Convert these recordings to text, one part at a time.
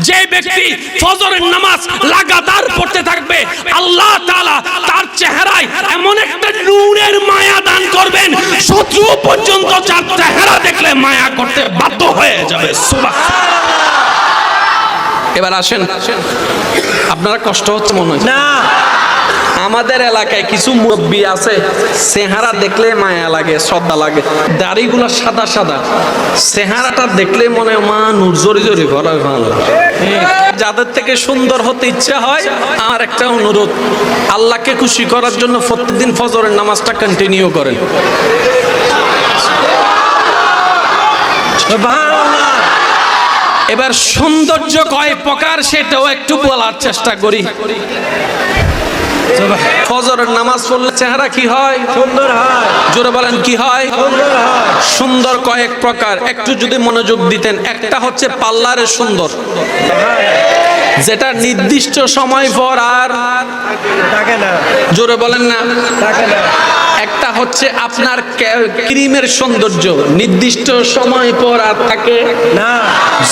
যে ব্যক্তি ফজরের নামাজ লাগাতার পড়তে থাকবে, আল্লাহ তাআলা তার চেহারায় এমন একটা নূরের মায়া দান করবেন, শত্রু পর্যন্ত যার চেহারা দেখলে মায়া করতে বাধ্য হয়ে যাবে। সুবহানাল্লাহ। এবার আসেন। আপনারা কষ্ট হচ্ছে মনে হয়। না। আমাদের এলাকায় কিছু মুরব্বী আছে, চেহারা দেখলে মায়া লাগে, শ্রদ্ধা লাগে। দাড়িগুলো সাদা সাদা। চেহারাটা দেখলে মনে মা, নূর জরি ভরা ভালো যাদের থেকে সুন্দর হতে ইচ্ছা হয়, আমার একটা অনুরোধ, আল্লাহকে খুশি করার জন্য প্রত্যেকদিন ফজরের নামাজটা কন্টিনিউ করেন। এবার সৌন্দর্য কয় প্রকার, সেটাও একটু বলার চেষ্টা করি। ফজরের নামাজ পড়লে চেহারা কি হয়? সুন্দর হয়। জোরে বলেন কি হয়? সুন্দর হয়। সুন্দর কয়েক প্রকার। একটু যদি মনোযোগ দিতেন একটা হচ্ছে পাল্লারে সুন্দর। যেটা নির্দিষ্ট সময় পর আর থাকে না। জোরে বলেন না। থাকে না। একটা হচ্ছে আপনার ক্রিমের সৌন্দর্য। নির্দিষ্ট সময় পর আর থাকে না।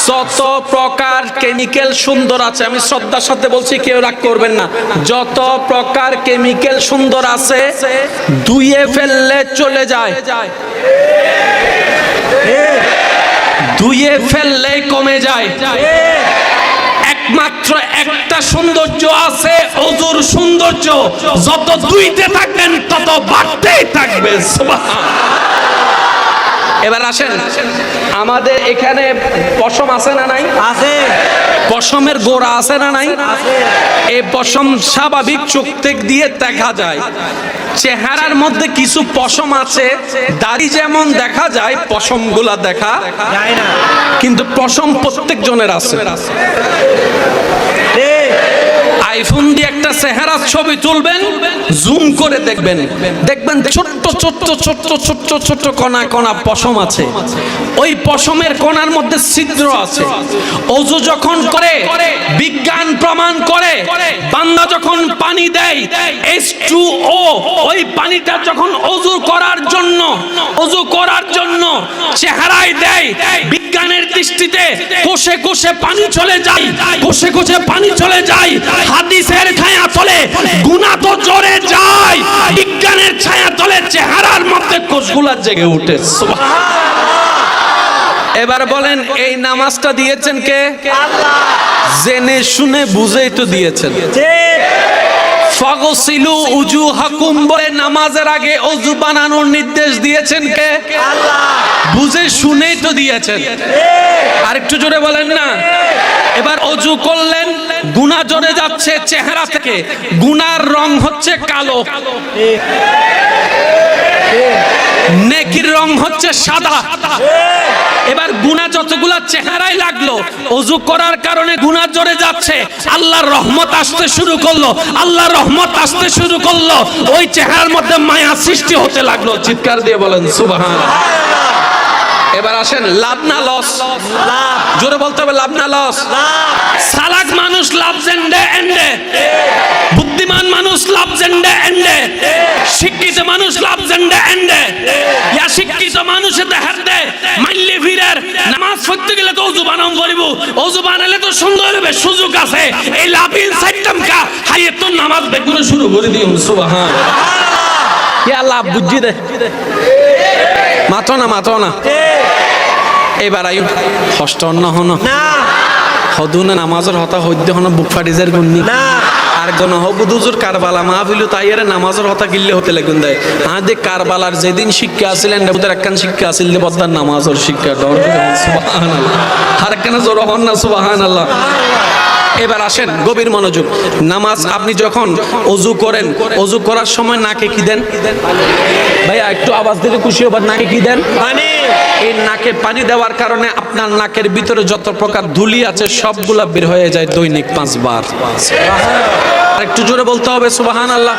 যত প্রকার কেমিক্যাল সুন্দর আছে, আমি শ্রদ্ধার সাথে বলছি, কেউ রাগ করবেন না। যত প্রকার কেমিক্যাল সুন্দর আছে, ধুয়ে ফেললে চলে যায়। ধুয়ে ফেললে কমে যায়। একমাত্র একটা সৌন্দর্য আছে, অজুর সৌন্দর্য। যত দুইতে থাকবেন, তত বাড়তেই থাকবে এবার আসেন, আমাদের এখানে পশম আছে না নাই? আছে। পশমের গোড়া আছে না নাই? এই পশম স্বাভাবিক চোখ থেকে দিয়ে দেখা যায়। চেহারার মধ্যে কিছু পশম আছে, দাড়ি যেমন দেখা যায়, পশমগুলা দেখা যায় না। কিন্তু পশম প্রত্যেক জনের আছে। চেহারার ছবি তুলবেন, জুম করে দেখবেন। দেখবেন ছোট্ট ছোট্ট ছোট্ট ছোট্ট ছোট্ট কণা কণা পশম আছে। ওই পশমের কণার মধ্যে ছিদ্র আছে। অজু যখন করে, বিজ্ঞান প্রমাণ করে, বান্দা যখন পানি দেয় এস টু ও ওই পানিটা যখন অজু করার জন্য, অজু করার জন্য চেহারায় দেয়, বিজ্ঞানের দৃষ্টিতে কোষে কোষে পানি চলে যায়, কোষে কোষে পানি চলে যায়, হাদিসের ছায়া তলে গুণা তো জোরে যায়। বিজ্ঞানের ছায়া তলে চেহারার মধ্যে কোষগুলা জেগে উঠে। এবার বলেন এই নামাজটা দিয়েছেন কে? জেনে শুনে বুঝেই তো দিয়েছেন। ফগসিলু উজু হাকুম বলে নামাজের আগে অজু বানানোর নির্দেশ দিয়েছেন কে? বুঝে শুনেই তো দিয়েছেন। আর একটু জোরে বলেন না। এবার অজু করলেন, গুণা জোরে যাচ্ছে চেহারা থেকে। গুনার রং হচ্ছে কালো। নেকির রং হচ্ছে সাদা। গুণা যতগুলা চেহারায় লাগল, অজু করার কারণে গুণা জোরে যাচ্ছে। আল্লাহর রহমত আসতে শুরু করল, আল্লাহর রহমত আসতে শুরু করল। ওই চেহারার মধ্যে মায়া সৃষ্টি হতে লাগল। চিৎকার দিয়ে বলেন সুবহান এবার আসেন লাভ না লস? জোরে বলতে হবে লাভ না লস? সালাক মানুষ লাভ জেন্ডে এন্ডে। বুদ্ধিমান মানুষ লাভ জেন্ডে এন্ডে। শিক্ষিত মানুষ লাভ জেন্ডে এন্ডে। ইয়া শিক্ষিত মানুষ দেখার দে মাইলে ফিরের নামাজ পড়তে গেলে তো অজু বানাম করিব অজু বানালে তো সুন্দর হবে সুযোগ আছে। এই লাভিন সাইটাম কা হাইয়ে তো নামাজ বেগুনে শুরু করে দিও সুবহান। ইয়া লাভ বুঝি দে। মাতো না মাতো না। এবার আয়ু ষষ্ঠ অন্য হন। না। হদুনে নামাজের হতা হদ্য হন বুক ফাটিজের গুন্নি না। আর জন হবুদুজুর কারবালা মাহফিলু তাইয়ারে নামাজের হতা কিল্লে হতে লাগুন দেয় আদে কারবালার যেদিন শিক্ষা আসিলেন ওদের একখান শিক্ষা আসিল দে বদ্দার নামাজের শিক্ষা। ডর সুবহানাল্লাহ। আর একখানে জোর হন না সুবহানাল্লাহ। এবার আসেন গভীর মনোযোগ। নামাজ আপনি যখন অজু করেন অজু করার সময় নাকে কি দেন? ভাইয়া একটু আওয়াজ দিলে খুশি হবার নাকে কি দেন? পানি। এই নাকে পানি দেওয়ার কারণে আপনার নাকের ভিতরে যত প্রকার ধুলি আছে সবগুলা বের হয়ে যায় দৈনিক পাঁচবার। একটু জোরে বলতে হবে সুবাহান আল্লাহ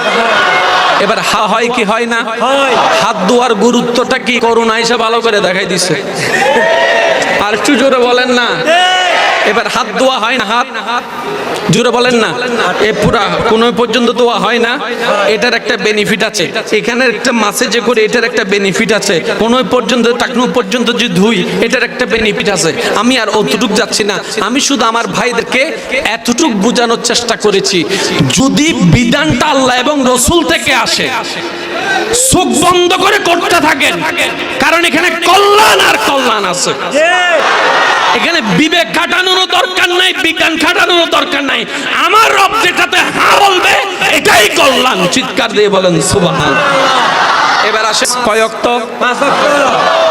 এবার হা হয় কি হয় না? হয়। হাত ধোয়ার গুরুত্বটা কি? করুণা এসে ভালো করে দেখাই দিছে। আর একটু জোরে বলেন না। ঠিক এবার হাত দোয়া হয় না, হাত জুড়ে বলেন না। এ পুরা কোন পর্যন্ত দোয়া হয় না। এটার একটা বেনিফিট আছে। এখানে একটা মাসে যে করে এটার একটা বেনিফিট আছে। কোন পর্যন্ত, টাকনু পর্যন্ত যে ধুই, এটার একটা বেনিফিট আছে। আমি আর অতটুক যাচ্ছি না। আমি শুধু আমার ভাইদেরকে এতটুক বোঝানোর চেষ্টা করেছি। যদি বিধানটা আল্লাহ এবং রসুল থেকে আসে চোখ বন্ধ করে করতে থাকেন। কারণ এখানে কল্যাণ আর কল্যাণ আছে। এখানে বিবেক খাটানোর দরকার নাই, বিজ্ঞান খাটানোর দরকার নাই। আমার রব যেটাতে হ্যাঁ বলবে, এটাই কল্যাণ। চিৎকার দিয়ে বলেন সুবহান এবার আসে কয়ক্ত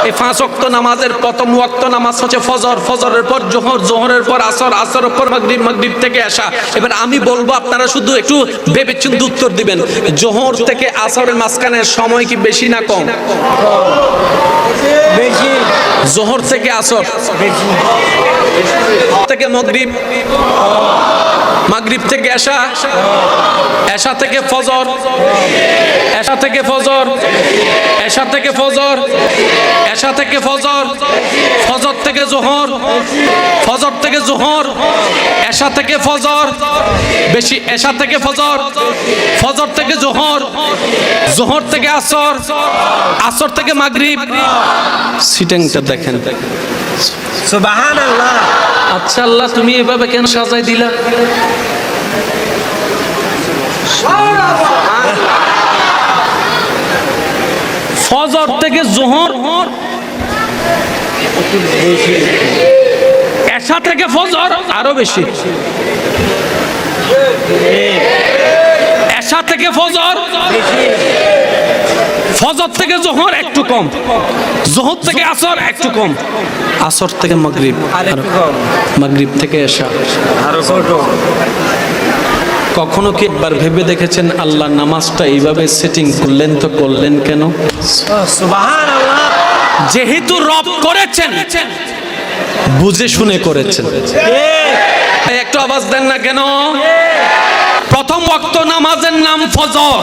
এই পাঁচ ওয়াক্ত নামাজের প্রথম ওয়াক্ত নামাজ হচ্ছে ফজর ফজরের পর জোহর জোহরের পর আসর আসরের পর মাগরিব মাগরিব থেকে আসা। এবার আমি বলব আপনারা শুধু একটু ভেবেচিন্তে উত্তর দিবেন। জোহর থেকে আসরের মাঝখানের সময় কি বেশি না কম? বেশি। জোহর থেকে আসর। থেকে মগরিব। মাগরিব থেকে এশা এশা থেকে ফজর। থেকে ফজর এশা থেকে ফজর এশা থেকে ফজর ফজর থেকে জোহর ফজর থেকে জোহর এশা থেকে ফজর বেশি এশা থেকে ফজর ফজর থেকে জোহর জোহর থেকে আসর আসর থেকে মাগরিব। সিটিংটা দেখেন। সুবাহান আল্লাহ আচ্ছা আল্লাহ তুমি এভাবে কেন সাজাই দিলা? ফজর থেকে জোহর এসা থেকে ফজর আরও বেশি। এসা থেকে ফজর ফজর থেকে জোহর একটু কম। জোহর থেকে আসর একটু কম। আসর থেকে মাগরিব আর একটু কম। মাগরিব থেকে এসা আরও ছোট কখনো কি একবার ভেবে দেখেছেন আল্লাহ নামাজটা এইভাবে সেটিং করলেন তো করলেন কেন? যেহেতু রব করেছেন বুঝে শুনে করেছেন। একটু আওয়াজ দেন না কেন? প্রথম ওয়াক্ত নামাজের নাম ফজর।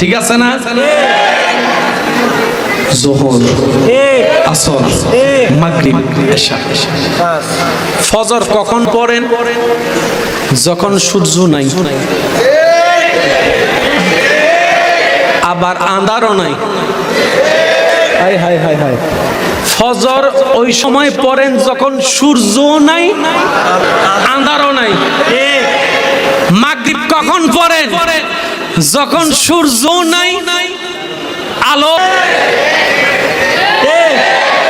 ঠিক আছে না? জোহর আসর মাগরিব এশা। ফজর কখন পড়েন? যখন সূর্য নাই আবার আন্ধারও নাই। হাই ফজর ওই সময় পড়েন যখন সূর্য নাই আন্ধারও নাই। মাগরিব কখন পড়েন? যখন সূর্য নাই আলো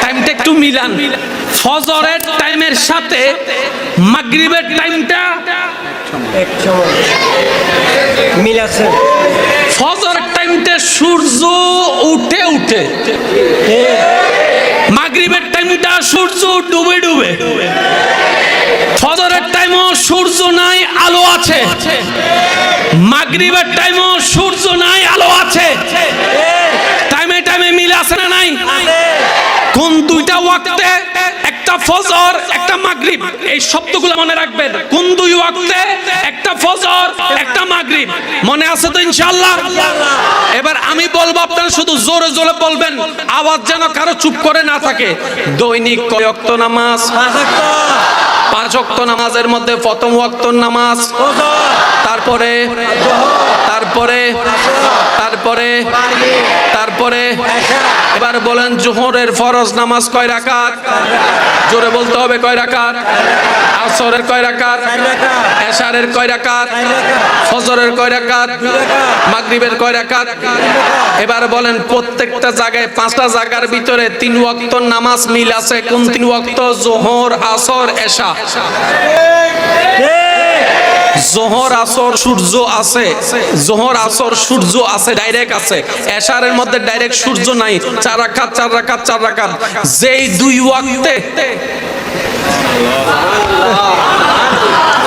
টাইমটা একটু মিলান। ফজরের টাইমের সাথে মাগরিবের টাইমটা এক সময়। মিল আছে। ফজর টাইমটা সূর্য উঠে উঠে। মাগরিবের টাইমটা সূর্য ডুবে ডুবে। ফজরের টাইমও সূর্য নাই আলো আছে। মাগরিবের টাইমও সূর্য নাই আলো আছে। টাইমে টাইমে মিল আছে না নাই? কোন দুইটা ওয়াক্তে ফজর, একটা মাগরিব। এই শব্দগুলো মনে রাখবেন। কোন দুই ওয়াক্তে একটা ফজর, একটা মাগরিব। মনে আছে তো ইনশাআল্লাহ? এবার আমি বলব, আপনারা শুধু জোরে জোরে বলবেন। আওয়াজ যেন কারও চুপ করে না থাকে। দৈনিক কয় ওয়াক্ত নামাজ। পাঁচ ওয়াক্ত নামাজের মধ্যে প্রথম ওয়াক্ত নামাজ, তারপরে তারপরে তারপরে তারপরে এবার বলেন জোহরের ফরজ নামাজ কয় রাকাত? জোরে বলতে হবে কয় রাকাত? আসরের কয় রাকাত। এশারের কয় রাকাত। ফজরের কয় রাকাত। মাগরিবের কয় রাকাত। এবার বলেন প্রত্যেকটা জায়গায় পাঁচটা জায়গার ভিতরে তিন ওয়াক্ত নামাজ মিল আছে? কোন তিন ওয়াক্ত? জোহর আসর এশা। জোহর আসর সূর্য আছে। জোহর আসর সূর্য আছে ডাইরেক্ট আছে। এশারের মধ্যে ডাইরেক্ট সূর্য নাই। চার রাকাত চার রাকাত চার রাকাত। যেই দুই ওয়াক্তে الله. الله الله